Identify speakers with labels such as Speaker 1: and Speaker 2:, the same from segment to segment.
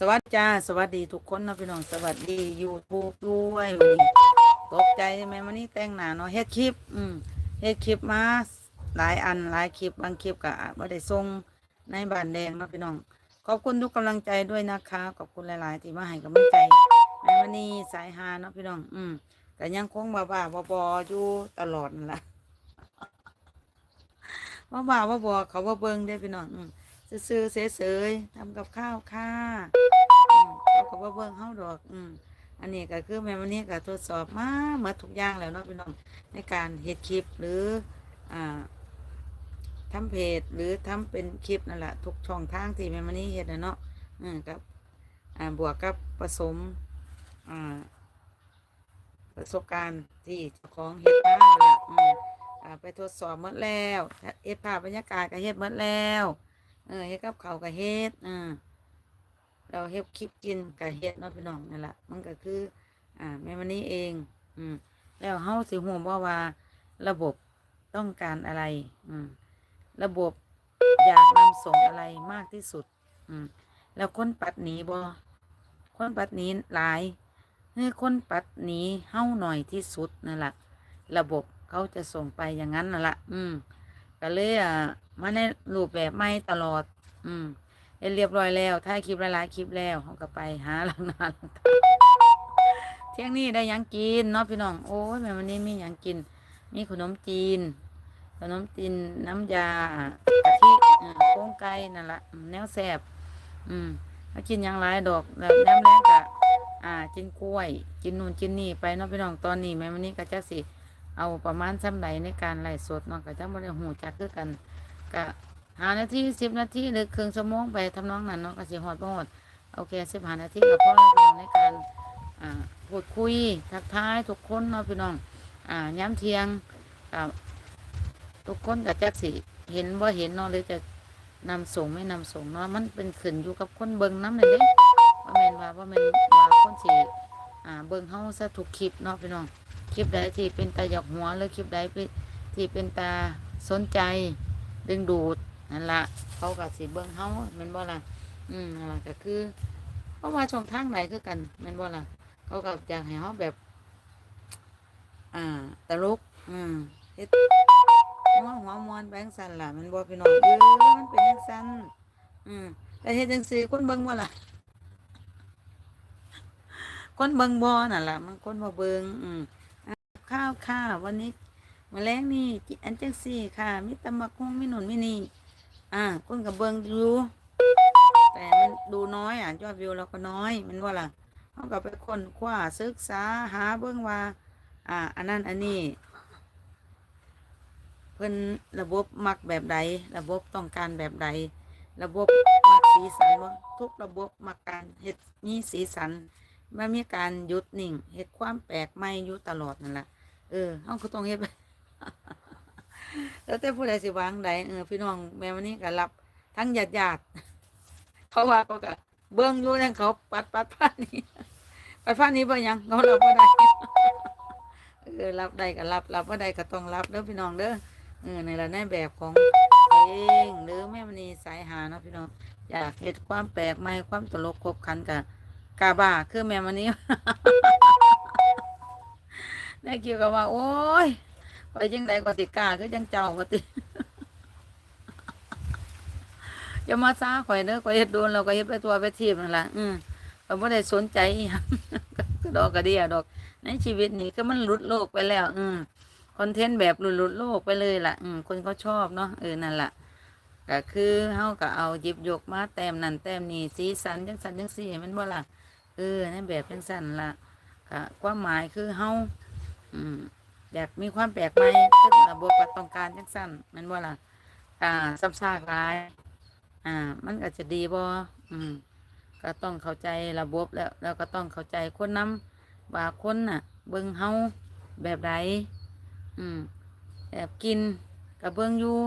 Speaker 1: สวัสดีจ้าสวัสดีทุกคนนะพี่น้องสวัสดียูทูบด้วยวันนี้ตกใจใช่ไหมวันนี้แต่งหน้าเนาะเฮ็ดคลิป อืมเฮ็ดคลิปมาหลายอันหลายคลิปบางคลิปก็บ่ได้ส่งในบ้านแดงนะพี่น้อง ขอบคุณทุกกำลังใจด้วยนะคะขอบคุณหลาย ๆ ที่มาให้กำลังใจในวันนี้สายฮาเนาะพี่น้อง อืมก็ยังคงบ้าบ้าบออยู่ตลอดนั่นแหละว่าบ่าวบอเขาว่าเบิ่งได้พี่น้อง อืมซื่อเสยๆทำกับข้าวค่ะอืมเขา ก็ว่าเบิ่งเฮาดอก อืมอันนี้ก็คือแม่วันนี้ก็ทดสอบมาหมดทุกอย่างแล้วเนาะพี่น้องในการเฮ็ดคลิปหรืออ่าทำเพจหรือทำเป็นคลิปนั่นแหละทุกช่องทางที่แม่วันนี้เฮ็ดนะเนาะอืมกับอ่าบวกกับผสมอ่าประสบการณ์ที่เจ้าของเฮ็ดมานั่นแหละอืมอ่าไปทดสอบหมดแล้วเฮ็ดภาพบรรยากาศก็เฮ็ดหมดแล้วเออเฮ็ดกับเขาก็เฮ็ดอ่า เราเฮ็ดคลิปกินก็เฮ็ดเนาะพี่น้องนั่นแหละมันก็คือ อ่าแม่มันนี้เอง อืม แล้วเฮาสิฮู้บ่ว่า ระบบต้องการอะไร อืม ระบบอยากนำส่งอะไรมากที่สุด อืม แล้วคนปัดหนีบ่คนปัดหนีหลายเฮ้คนปัดหนีเฮาหน่อยที่สุดนั่นแหละระบบเขาจะส่งไปอย่างนั้นน่ะละอืม ก็เลยอะมาในรูปแบบไม่ตลอด อืม เฮ็ดเรียบร้อยแล้วถ่ายคลิปหลายคลิปแล้วเขาก็ไปหาหลังนานหลังตาเที่ยงนี้ได้ยังกินเนาะพี่น้อง โอ้ยแม่วันนี้มียังกิน มีขนมจีน ขนมจีนน้ำยากะทิอ่าโค้งไก่นั่นละแนวแซ่บอืมแล้วกินยังหลายดอกแล้วแนมแรงกะอ่ากินกล้วย กินนู่นกินนี่ไปเนาะพี่น้องตอนนี้แม่วันนี้ก็จะสิเอาประมาณซ้ำใดในการไล่สดเนาะก็จะบ่ได้หูจักคือกันก็ หานาทีสิบนาทีหรือครึ่งชั่วโมงไปทำนองนั้นเนาะก็สิฮอดบ่ฮอดโอเคสิบห้านาทีก็พอแล้วพี่น้องในการอ่าพูดคุยทักทายทุกคนเนาะพี่น้องอ่าย้ำเทียงกับทุกคนก็จักสิเห็นว่าเห็นเนาะหรือจะนำส่งไม่นำส่งเนาะมันเป็นขึ้นอยู่กับคนเบิ่งน้ำนั่นเด้ว่าแมนว่าว่าแมนว่าคนสิอ่าเบิ่งเฮาซะทุกคลิปเนาะพี่น้องคลิปใดที่เป็นตาหยอกหัวหรือคลิปใดที่เป็นตาสนใจ ดึงดูด นั่นละเขากับสีเบิ้งเฮาแมันบ่ล่ะอืมนั่นละก็คือ เพราะว่าช่องทางไหนคือกันแมันบ่ล่ะเขาก็อยากให้เฮาแบบ อ่าตลกอืมเฮ็ดหัวหัวมวนแบงสันล่ะแมันบ่พี่น้องเออมันเป็นจังซั่นอืมแต่เฮ็ดจังซี่คนเบิ่งบ่ล่ะคนเบิ่งบ่นั่นล่ะมันคนบ่เบิ่งอืมข้าวค่ะวันนี้มาแรงนี่อันจังสี่ค่ะ มีตำบักหุ่งมีหนุนมีนี่ อ่าคนกับเบิงดูแต่มันดูน้อยอะยอดวิวเราก็น้อยมันว่าล่ะเขาก็ไปค้นคว้าศึกษาหาเบิ่งว่า อ่า อันนั้นอันนี้ เพิ่นระบบมักแบบใด ระบบต้องการแบบใด ระบบมักสีสันว่าทุกระบบมักการเฮ็ดมีสีสันมันมีการหยุดนิ่งเฮ็ดความแปลกใหม่อยู่ตลอดนั่นแหละเออเฮาก็ต้องเฮ็ดไป แล้วแต่ผู้ใดสิวางใดเออพี่น้องแม่วันนี้ก็รับ ทั้งญาติญาติเพราว่าเขาก็เบิ่งอยู่นั่นเขาปัดปัดผ้านี้ปัดผ้านี้บ่หยังเขารับบ่ได้เออรับได้ก็รับรับบ่ได้ก็ต้องรับเด้อพี่น้องเด้อเออในละในแบบของเองหรือแม่มณีสายหาเนาะพี่น้องอยากเฮ็ดความแปลกใหม่ความตลกครบครันกับกาบ้าคือแม่มณีแม่คิวก็ว่า โอ้ย ไปจังไดก็ติกาคือจังเจ้าก็ติอย่ามาซ่าข่อยเด้อข่อยเฮ็ดโดนเราก็เฮ็ดไปตัวไปทีบนั่นล่ะอืมก็บ่ได้สนใจอยังก็ดอกกระเดียดอก ในชีวิตนี้ก็มันหลุดโลกไปแล้ว อืมคอนเทนต์แบบหลุดหลุดโลกไปเลยล่ะ อืมคนเขาชอบเนาะเออนั่นล่ะก็คือเฮาก็เอาหยิบยกมาแต้มนั่นแต้มนี่สีสันจังสันจังสีมันบ่ล่ะเออในแบบจังสันล่ะก็ความหมายคือเฮาอืม อยากมีความแปลกใหม่ซึ่งระบบก็ต้องการจังสั้นแมันว่าล่ะอ่าซ้ำซากหลาย อ่า มันก็จะดีบ่อืม ก็ต้องเข้าใจระบบแล้ว แล้วก็ต้องเข้าใจคนนำว่าคนน่ะ เบิ่งเฮาแบบใดอืมแบบกินกับเบิ่งอยู่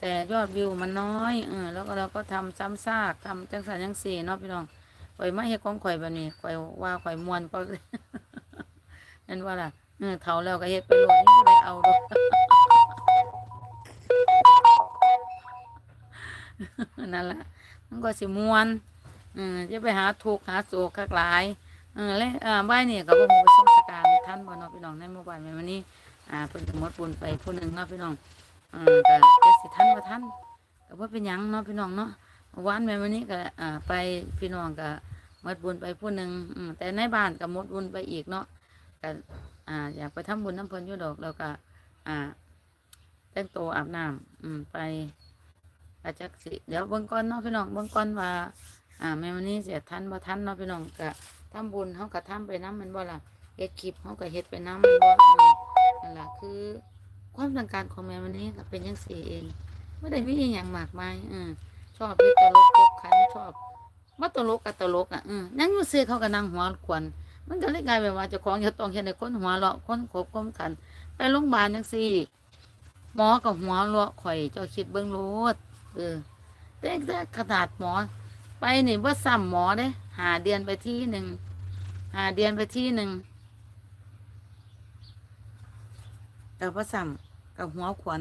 Speaker 1: แต่ยอดวิวมันน้อยเออแล้วก็เราก็ทำซ้ำซากทำจังสันจังสี่เนาะพี่น้องข่อยมาเฮ็ดของข่อยแบบนี้ข่อยว่าข่อยมวนก็ นั่นว่าล่ะ เออเฒ่าแล้วก็เฮ็ดไปโลดนี่บ่ได้เอาดอกนั่นละมันก็สิม่วนอืมจะไปหาทุกข์หาโศกคักหลายเออและอ่าบ่ายนี่ก็บ่ฮู้ว่าสงสการท่านบ่เนาะพี่น้องในหมู่บ้านแม่วันนี้อ่าเพิ่นก็หมดบุญไปผู้หนึงเนาะพี่น้องเออก็จะสิทันบ่ทันก็บ่เป็นหยังเนาะพี่น้องเนาะเมื่อวานแม่วันนี้ก็อ่าไปพี่น้องก็หมดบุญไปผู้หนึงอืมแต่ในบ้านก็หมดบุญไปอีกเนาะ ก็อ่า อยากไปทำบุญน้ำเพิ่นยูดอกแล้วก็ อ่า แต่งตัวอาบน้ำอืมไปอาจจะสิเดี๋ยวเบิ่งก่อนเนาะพี่น้องเบิ่งก่อนว่า อ่าแม่วันนี้เสียทันบ่ทันเนาะพี่น้องก็ทำบุญเฮาก็ทำไปน้ำมันบ่ล่ะเฮ็ดคลิปเฮาก็เฮ็ดไปน้ำมันบ่อืมนั่นล่ะคือความต้องการของแม่วันนี้ก็เป็นจังซี่เองไม่ได้มีอย่างมากมายอืมชอบเฮ็ดตลกตกขันชอบบ่ตลกกับตลกอะอืมนั่งอยู่ซื่อเขาก็นั่งหัวขวน มันก็เลยกลายเป็นว่าเจ้าของจะต้องเฮ็ดให้คนหัวเราะคนขบคนขัน ไปโรงพยาบาลจังซี่หมอกับหัวเราะข่อยเจ้าคิดเบิ่งโลดเออแต่แต่ขนาดหมอ ไปนี่ว่าซ้ำหมอเด้หาเดือนไปที่หนึ่งหาเดือนไปที่หนึ่งแต่ว่าซ้ำกับหัวขวัญ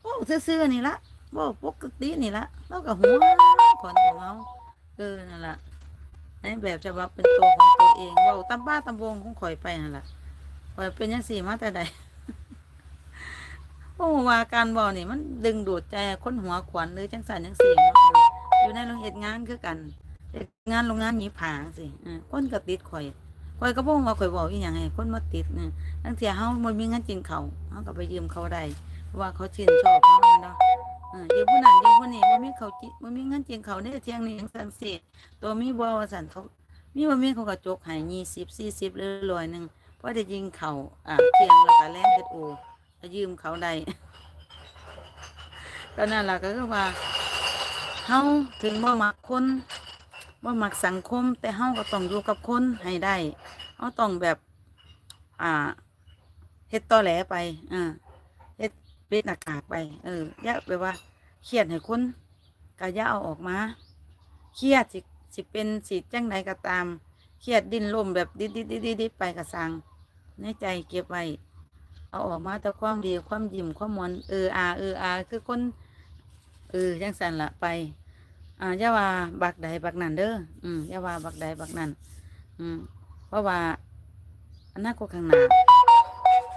Speaker 1: โอ้ซื่อๆนี่ละบ่ปกตินี่ละแล้วกับหัวขวัญของเราเออนั่นแหละ ในแบบฉบับเป็นตัวของตัวเองเว่าตำบ้าตำวงของข่อยไปนั่นแหละข่อยเป็นยังสี่มาแต่ใดเพราะว่าการบอกนี่มันดึงดูดใจคนหัวขวัญหรือจังสันจังสี่เนาอยู่ในโรงเหตุงานคือกันเฮ็ดงานโรงงานหนีผางสิคนก็ติดข่อยข่อยก็บ่ว่าข่อยบอกอีหยังให้คนมาติดเนี่ยตั้งแต่เฮาบ่มีงินกินเขาเฮาก็ไปยืมเขาได้เพราะว่าเขาชื่นชอบเฮาเนาะ เออยืมผู้นั้นยืมผู้นี้บ่มีเขาจิบ่มีเงินกินเขาวในเที่ยงนี้จังซั่นสิตัวมีบ่ว่าซั่นเขามีบ่มีเขาก็จกให้20 40หรือร้อยหนึงพอได้ยิงเขาอ่าเที่ยงแล้วก็แลงเฮ็ดโอก็ยืมเขาได้ก็นั่นล่ะก็คือว่าเฮาถึงบ่มักคนบ่มักสังคม แต่เฮาก็ต้องอยู่กับคนให้ได้เฮาต้องแบบ อ่าเฮ็ดตอแหลไปอ่า เฮ็ดปิดหน้ากากไป เออย่าแบบว่าเครียดให้คนก็ย่าเอาออกมาเครียดสิสิเป็นสิจังใดก็ตามเครียดดิ้นรนแบบดิดดิดดิดดิดดิดไปก็สั่งในใจเก็บไว้เอาออกมาแต่ความดีความยิ้มความมวนเอออาเอออาคือคนเออจังสันละไป อ่าย่าว่าบักใดบักนั่นเด้ออืมย่าว่าบักใดบักนั่นอืมเพราะว่าอนาคตข้างหน้า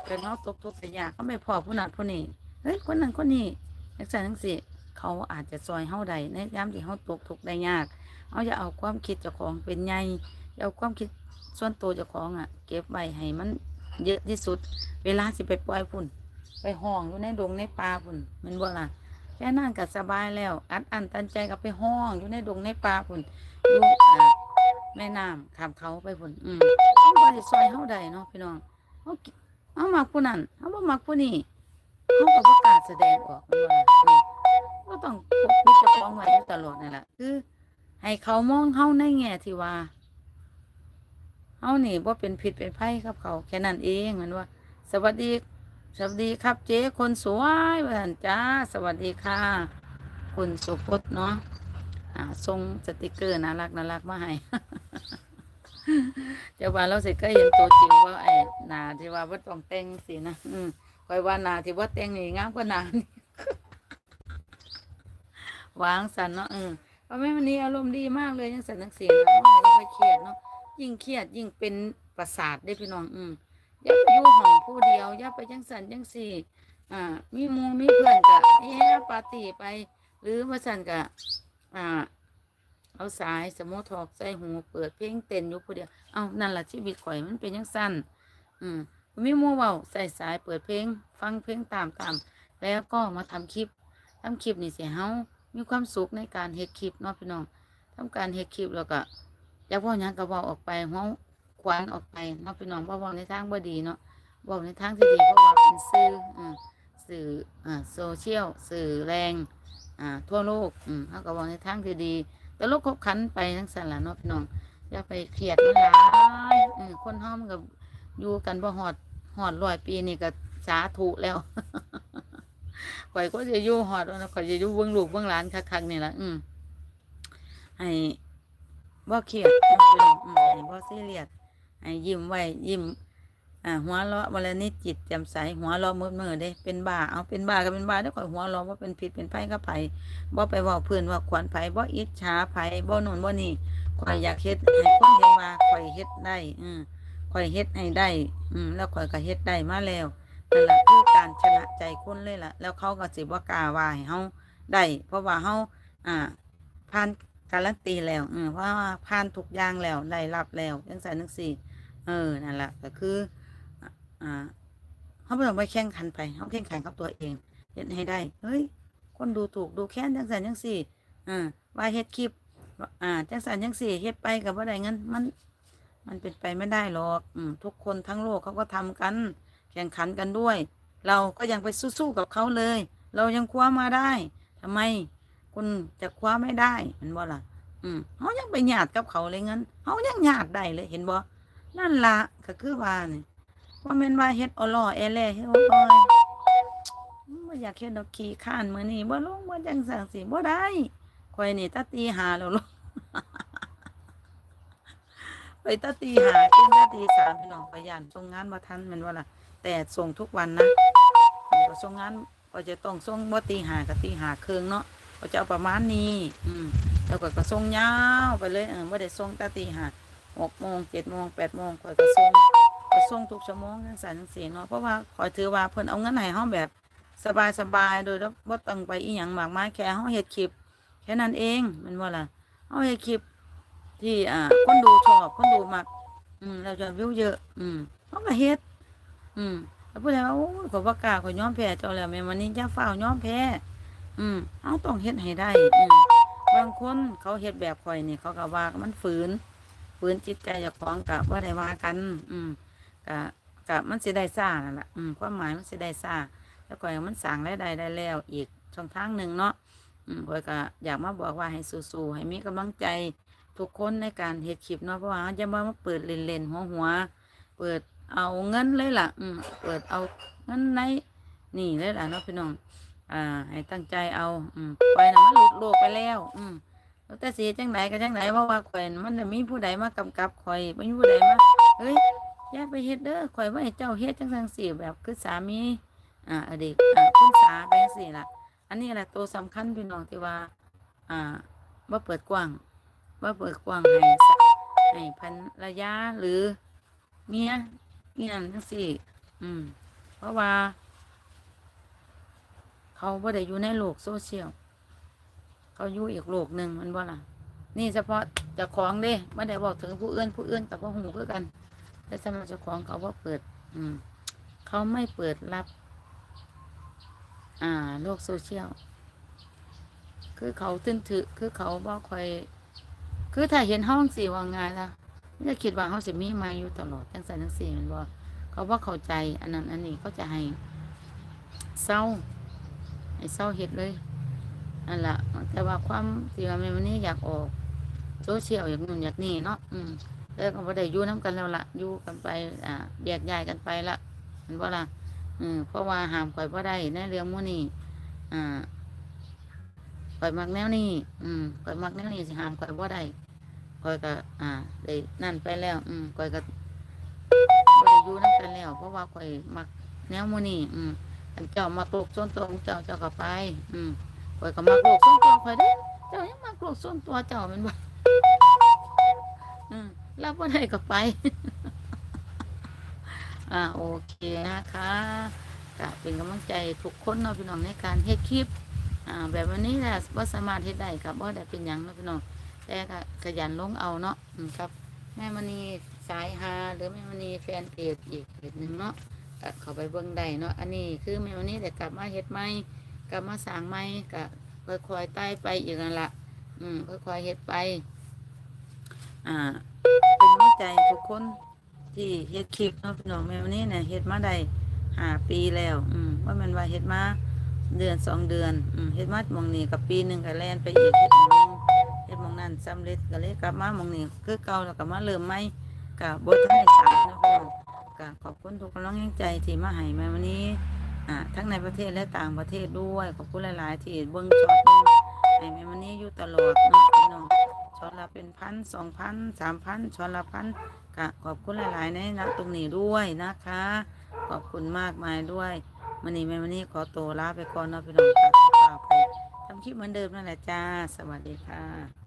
Speaker 1: เป็นเขาตกทุกข์แต่ยากเขาไม่พอผู้นั้นผู้นี้เฮ้ยคนนั้นคนนี้จังสันจังสิเขาอาจจะซอยเฮาใดในยามที่เฮาตกทุกข์ได้ยากเขาจะเอาความคิดเจ้าของเป็นใหญ่เอาความคิดส่วนตัวเจ้าของอะ เก็บไว้ให้มันเยอะที่สุด เวลาสิไปปล่อยพุ่น ไปห้องอยู่ในดงในป่าพุ่นมันบ่ล่ะแค่นั้นก็สบายแล้ว อัดอันตันใจก็ไปห้องอยู่ในดงในป่าพุ่นอยู่แม่น้ำข้ามเขาไปพุ่น อืมมันบ่ได้ซอยเฮาได้เนาะพี่น้องเฮา เฮามักผู้นั้นเฮาบ่มักผู้นี้เฮาก็บ่กล้าแสดงออกมันบ่ล่ะอืมก็ต้องปกปิดเจ้าของไว้อยู่ตลอดนั่นแหละคือ ให้เขามองเฮาในแง่ที่ว่าเฮานี่บ่เป็นผิดเป็นไผกับเขาแค่นั้นเองแมันว่า สวัสดี สวัสดีครับเจ๊คนสวยว่าท่านจ้า สวัสดีค่ะ คุณสุพจน์เนาะอ่าส่งสติกเกอร์น่ารักน่ารักมาให้ เจ้าว่าเราสิก็เห็นตัวจริงว่าไอ้นาที่ว่าว่าต้องแต่งสินะอืมคอยว่านาที่ว่าแต่งนี่งามกว่านานี่วางสันเนาะเออเพราะแม่วันนี้อารมณ์ดีมากเลยยังสันนังเสียงนะไม่ค่อยเครียดเนาะยิ่งเครียดยิ่งเป็นประสาทได้พี่น้องอืมอย่าไปอยู่ห้องผู้เดียวอย่าไปจังสันจังสี่อ่า มีมูมีเพื่อนกะเฮ้ปาร์ตี้ไป หรือว่าสันกะอ่า เอาสายสโมทอกใส่หูเปิดเพลงเต้นอยู่ผู้เดียวเอานั่นแหละชีวิตข่อยมันเป็นจังสั้นอืมมีหมูเบาใส่สายเปิดเพลง ฟังเพลงตามตามแล้วก็มาทำคลิปทำคลิปนี่เสียเฮามีความสุขในการเฮ็ดคลิปเนาะพี่น้องทำการเฮ็ดคลิปแล้วก็อยากว่าหยังก็เว้าออกไปเฮาขวานออกไปเนาะพี่น้องบ่เว้าในทางบ่ดีเนาะเว้าในทางที่ดีเพราะว่าเป็นสื่ออ่าสื่ออ่าโซเชียลสื่อแรงอ่าทั่วโลกอืมเฮาก็เว้าในทางที่ดี ตลกขบขันไปทั้งสั่นละเนาะพี่น้องอย่าไปเครียดมันหลายอืมคนเฮามันก็อยู่กันบ่ฮอดฮอดร้อยปีนี่ก็สาธุแล้วข่อยก็จะอยู่ฮอดนะข่อยจะอยู่เบิ่งลูกเบิ่งหลานคักๆนี่ละอืมให้บ่เครียดเนาะพี่น้องอืมให้บ่ซีเรียสให้ยิ้มไว้ยิ้ม อ่าหัวเราะวันละนิดจิตแจ่มใสหัวเราะมืดมือเด้เป็นบ้าเอาเป็นบ้าก็เป็นบ้าได้อข่อยหัวเราะว่าเป็นผิดเป็นไผก็ไผบ่ไปว้าเพื่อนว่าควรไผบ่อิจฉาไผบ่โน่นบ่นี่ข่อยอยากเฮ็ดให้คนเห็นว่าข่อยเฮ็ดได้ อืมข่อยเฮ็ดให้ได้ อืมแล้วข่อยก็เฮ็ดได้มาแล้วนั่นแหละคือการชนะใจคนเลยล่ะ แล้วเขาก็สิบ่กล้าว่าให้เฮาได้เพราะว่าเฮาอ่าผ่านการันตีแล้ว อืมเพราะว่าผ่านทุกอย่างแล้วได้รับแล้วจังซั่นจังซี่ เออนั่นแหละก็คือ อ่าเขาไม่ต้องไปแข่งขันไปเขาแข่งขันกับตัวเองเฮ็ดให้ได้ เฮ้ย คนดูถูกดูแค้นจังสันจังสี่อ่าว่าเฮ็ดคลิป อ่าจังสันจังสี่เฮ็ดไปกับว่าได้เงินมัน มันเป็นไปไม่ได้หรอกอืมทุกคนทั้งโลกเขาก็ทำกัน แข่งขันกันด้วย เราก็ยังไปสู้ๆกับเขาเลย เรายังคว้ามาได้ทำไมคุณจะคว้าไม่ได้เห็นบ่ล่ะ อืมเขายังไปหยาดกับเขาเลยงั้นเขายังหยาดได้เลยเห็นบ่นั่นละก็คือว่านี่ ว่าแม่นว่าเฮ็ดออลอแอแลเฮ็ดออลอยบ่อยากเฮ็ดดอกขี้ข้านมื้อนี้บ่ลงบ่จังซั่นสิบ่ได้ข่อยนี่ตาตีหาแล้วลูกไปตาตีหากินตาตีสามพี่น้องไปย่านส่งงานบ่ทันแม่นว่าล่ะ แต่ส่งทุกวันนะก็ส่งงานก็จะต้องส่งบ่ตีหาก็ตีหาครึ่งเนาะก็จะเอาประมาณนี้ อืมแล้วก็ก็ส่งยาวไปเลยเออบ่ได้ส่งตาตีหาหกโมงเจ็ดโมงแปดโมงคอยกระส่ง กระส่งทุกชั่วโมงทั้งสารทั้งสี่เนาะเพราะว่าคอยถือว่าเพิ่นเอาเงินให้เฮาแบบสบายสบายๆโดยบ่ต้องไปอีหยังมากมายแค่เฮาเฮ็ดคลิปแค่นั้นเองมันว่าล่ะเฮาเฮ็ดคลิปที่อ่าคนดูชอบคนดูมักอืมเราจะวิวเยอะ อืมเฮาก็เฮ็ดอืมแล้วพูดแล้วาโอ้ยขอยบ่กล้าขอยยอมแพ้เจ้าแล้วแม่วันนี้อย่าฟ้าวยอมแพ้อืมเฮาต้องเฮ็ดให้ได้อืมบางคนเขาเฮ็ดแบบข่อยนี่เขาก็ว่ามันฝืนฝืนจิตใจเจ้าของกับว่าได้ว่ากัน อืม กะกะมันสิได้ซ่านั่นแหละอืมความหมายมันสิได้ซ่าแล้วก็มันสั่งรายได้ได้แล้ว อีกช่องทางหนึ่งเนาะอืมข้อยก็อยากมาบอกว่าให้สู้ๆให้มีกำลังใจทุกคนในการเฮ็ดคลิปเนาะเพราะว่าจะมามาเปิดเล่นๆหัวหัวๆเปิดเอาเงินเลยล่ะ อืมเปิดเอาเงินในนี่เลยล่ะเนาะพี่น้อง อ่า ให้ตั้งใจเอา อืมไปนะมันหลุดโลกไปแล้ว อืมแล้วแต่สีจังไหนก็จังไหนเพราะว่าข่อยน่ะมันจะมีผู้ใดมากำกับข่อยไม่มีผู้ใดมาเฮ้ย ย่าไปเฮ็ดเด้อข่อยว่าให้เจ้าเฮ็ดจังซั่นสิแบบคือสามีอ่าอดีตอ่าคุณสาแบงสิล่ะอันนี้แหละตัวสำคัญพี่น้องที่ว่า อ่าบ่าเปิดกว้างบ่าเปิดกว้างให้ให้พันระยะหรือเมียเมียนจังซี่อืม เพราะว่า เขาบ่ได้อยู่ในโลกโซเชียลเขาอยู่อีกโลกหนึ่งมันบ่ล่ะ นี่เฉพาะจ้าของเด้ไม่ได้บอกถึงผู้เอื่นผู้เอื่นกับว่าหูคือกัน แต่สำหรับเจ้าของเขาว่าเปิด อืม เขาไม่เปิดรับ อ่า โลกโซเชียล คือเขาตึ้นถือ คือเขาบอกคอย คือถ้าเห็นห้องสี่วาไงล่ะจะคิดว่าเขาสิมีมาอยู่ตลอดทั้งสายทั้งสี่มันบอกเขาว่าเข้าใจ อันนั้น อันนี้เขาจะให้เศร้าให้เศร้าเห็ดเลยนั่นแหละแต่ว่าความที่ว่าแม่วันนี้อยากออกโซเชียลอยากนู่นอยากนี่เนาะอืม แล้วก็บ่ได้อยู่น้ากันแล้วละอยู่กันไป อ่าแยกย้ายกันไปละเห็นว่าล่ะอืมเพราะว่าห้ามข่อยบ่ได้ในเรื่องหมู่นี้อ่าข่อยมักแนวนี้อืมข่อยมักแนวนี้สิห้ามข่อยบ่ได้ข่อยก็ อ่าได้นั่นไปแล้ว อืมข่อยก็บ่ได้อยู่น้กันแล้ว เพราะว่าข่อยมักแนวหมู่นี้อืมอันเจ้ามักโลกส่วนตัวของเจ้าเจ้าก็ไป อืมข่อยก็มักโลกส่วนตัวข่อยเด้เจ้ายังมักโลกส่วนตัวเจ้าแมันบ่อืม รับบ่าได้ก็ไป อ่าโอเคนะคะก็เป็นกำลังใจทุกคนเนาะพี่น้องในการเฮ็ดคลิป อ่า แบบวันนี้แหละบ่าสามารถเฮ็ดได้กับบ่าได้เป็นยังเนาะพี่น้องแต่ก็ขยันลงเอาเนาะครับแม่มณีสายฮาหรือแม่มณีแฟนเพจอีกเพจหนึ่งเนาะก็เข้าไปเบิ่งได้เนาะอันนี้คือแม่มณีได้กลับมาเฮ็ดใหม่กลับมาสางใหม่ก็ค่อยๆไต่ไปอีกนั่นละอืมค่อยๆเฮ็ดไป อ่า ใจทุกคนที่เฮ็ดคลิปเนาะพี่น้องแม่วันนี้เนี่ยเฮ็ดมาได้ห้าปีแล้ว อืมว่ามันว่าเฮ็ดมาเดือนสองเดือน อืมเฮ็ดมามองนี้กับปีหนึ่งก็แล่นไปอีกเฮ็ดมองนึงเฮ็ดมองนั้นสำเร็จก็เลยกลับมามองนี้คือเก่าแล้วก็มาเริ่มใหม่ก็บ่ทันได้สางนะพี่น้องก็ขอบคุณทุกกำลังใจที่มาให้แม่วันนี้อ่าทั้งในประเทศและต่างประเทศด้วยขอบคุณหลาย ๆ ที่เบิ้งช็อตเบิ้งให้แม่มันนี้อยู่ตลอดเนาะพี่น้อง ช้อนละเป็นพันสองพันสามพันช้อนละพันกะขอบคุณหลายๆในนะตรงนี้ด้วยนะคะ ขอบคุณมากมายด้วยมันนี้แม่มันนี้ขอตัวลาไปก่อนเนาะพี่น้องค่ะฝากไปทำคลิปเหมือนเดิมนั่นแหละจ้า สวัสดีค่ะ